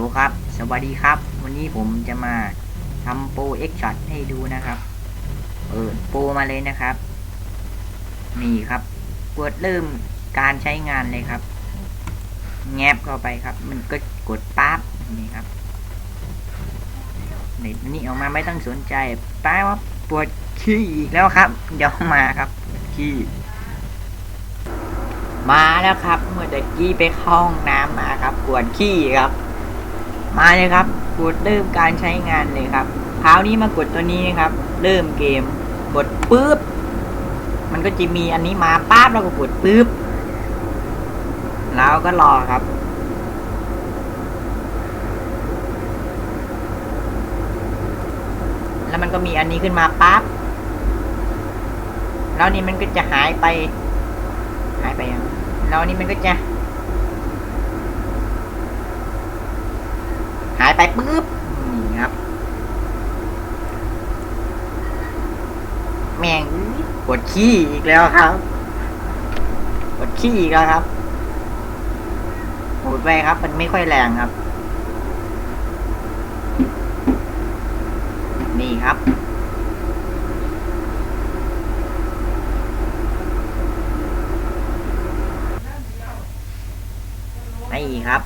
ลครับ สวัสดีครับ วันนี้ผมจะมาทำโปรเอ็กช็อตให้ดูนะครับ เปิดโปรมาเลยนะครับ นี่ครับกดเริ่มการใช้งานเลยครับ แงบเข้าไปครับ มันก็กดปั๊บนี่ครับนี่นี่ออกมาไม่ต้องสนใจแป๊บว่าปวดขี้อีกแล้วครับ เดี๋ยวมาครับปวดขี้มาแล้วครับ เมื่อตะกี้ไปเข้าห้องน้ำมาครับปวดขี้ครับ มาเลยครับ กดเริ่มการใช้งานเลยครับคราวนี้มากดตัวนี้ครับ เริ่มเกม กดปุ๊บ มันก็จะมีอันนี้มาปั๊บแล้วก็กดปุ๊บ แล้วก็รอครับแล้วมันก็มีอันนี้ขึ้นมาปั๊บ แล้วนี่มันก็จะหายไป หายไปยังแล้วนี่มันก็จะ หาย ไปปุ๊บนี่ครับ แม่งปวดขี้อีกแล้วครับปวดขี้อีกแล้วครับปวดไปครับ มันไม่ค่อยแรงครับ นี่ครับนี่ครับ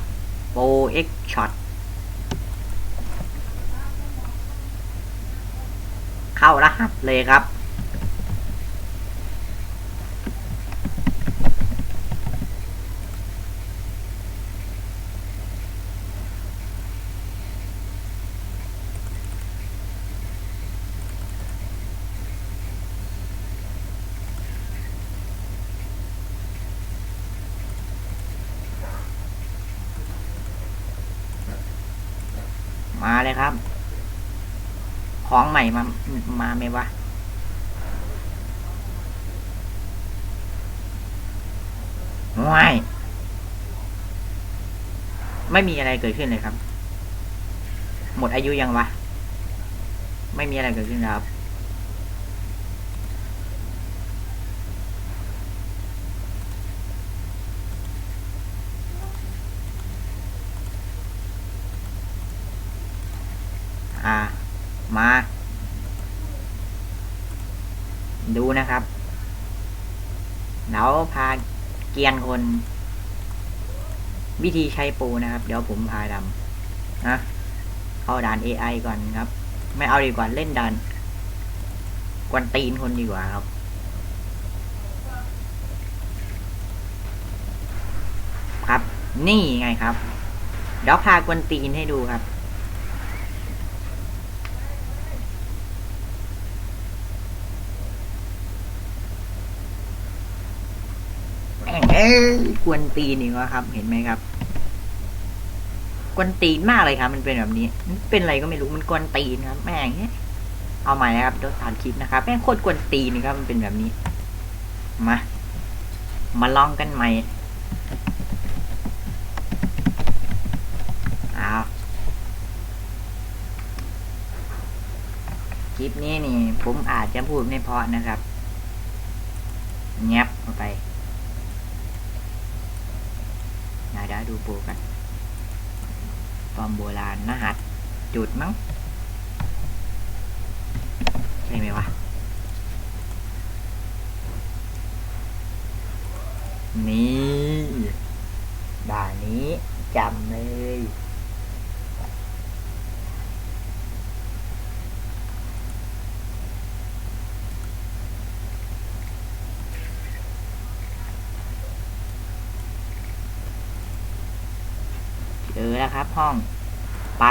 โปรเอ็กช็อต เข้ารหัสเลยครับ มาเลยครับ ของใหม่มา มาไหมวะ ไม่ ไม่มีอะไรเกิดขึ้นเลยครับ หมดอายุยังวะ ไม่มีอะไรเกิดขึ้นแล้วครับอ่ามา ดูนะครับ แล้วพาเกียนคน วิธีใช้ปูนะครับ เดี๋ยวผมพาดำนะเข้าด่าน AI ก่อนครับ ไม่เอาดีกว่าเล่นด่านกวนตีนคนดีกว่าครับครับ นี่ไงครับเดี๋ยวพากวนตีนให้ดูครับ แม่ง เอ้กวนตีนอีกแล้วครับ เห็นไหมครับ กวนตีนมากเลยครับ มันเป็นแบบนี้ เป็นอะไรก็ไม่รู้มันกวนตีนครับ แม่งเนี่ยเอาใหม่นะครับเดี๋ยวตัดคลิปนะครับแม่งโคตรกวนตีนครับ มันเป็นแบบนี้ มา มาลองกันใหม่เอาคลิปนี้นี่ ผมอาจจะพูดไม่เพอนะครับแงบเข้าไป นายไดูปูกันปอมโบราณนะหัดจุดมั้งใช่ไหมวะ นี่ด่านนี้จำเลย เจอ แล้วครับ ห้อง ไป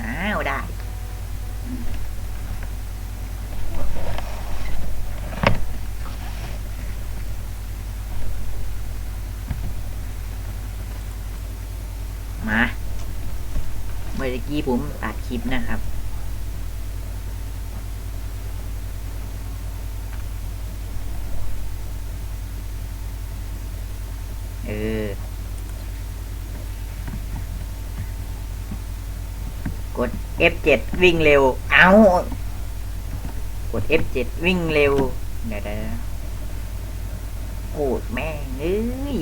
น้าวได้ มา เมื่อกี้ผมตัดคลิปนะครับ เออ กด F7 วิ่งเร็ว เอากด F7 วิ่งเร็วเดี๋ยวเดี๋ยวโกรธแม่งเอ้ย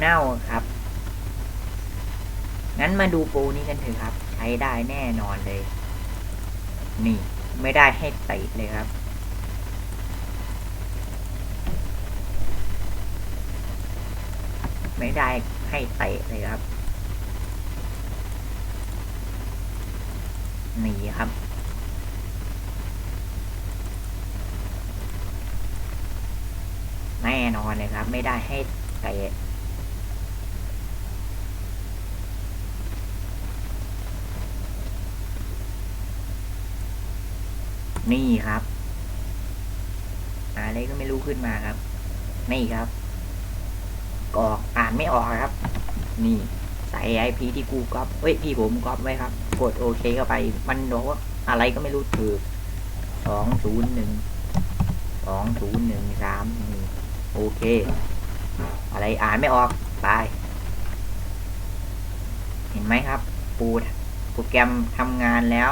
เน่าครับ งั้นมาดูโปนี้กันเถอะครับ ใช้ได้แน่นอนเลย นี่ ไม่ได้ให้ติเลยครับไม่ได้ให้เตะเลยครับ นี่ครับ แน่นอนเลยครับ ไม่ได้ให้เตะนี่ครับ อะไรก็ไม่รู้ขึ้นมาครับ นี่ครับออกอ่านไม่ออกครับ นี่ ส่ไอพีที่กูก๊อปเฮ้ยพี่ผมก๊อปไว้ครับ กดโอเคเข้าไป มันบอกว่าอะไรก็ไม่รู้ถือสองศูนย์หนึ่งสองศูนย์หนึ่งสามนี่โอเค อะไรอ่านไม่ออกตายเห็นไหมครับ ปูโปรแกรมทำงานแล้ว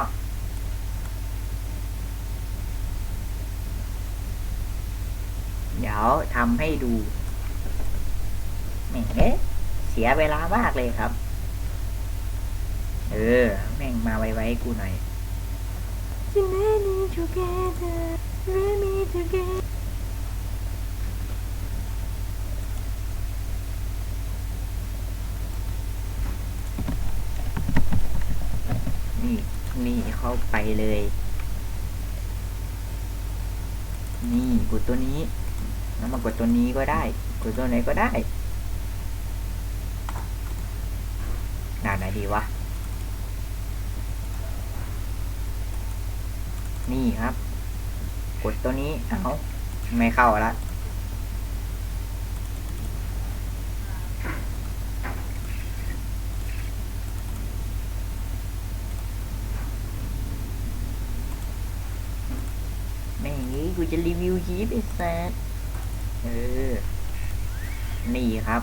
เดี๋ยวทำให้ดูแหม เสียเวลามากเลยครับ เออ แม่งมาไวๆกูหน่อย together, นี่ นี่เข้าไปเลย นี่กดตัวนี้ แล้วมากดตัวนี้ก็ได้ กดตัวไหนก็ได้ ด่านไหนดีวะ นี่ครับ กดตัวนี้เอาไม่เข้าละแม่งนี้กูจะรีวิวยีปไอ้แซดเออ นี่ครับ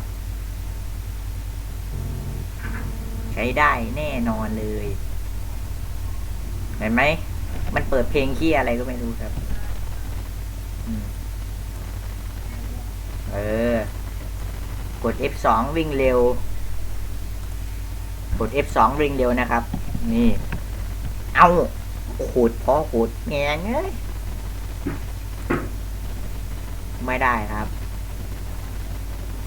ช้ได้แน่นอนเลย เห็นไหม มันเปิดเพลงขี้อะไรก็ไม่รู้ครับเออ กด F2 วิ่งเร็ว กด F2 วิ่งเร็วนะครับ นี่ เอาขูดพอขูดแงงเอ้ยไม่ได้ครับ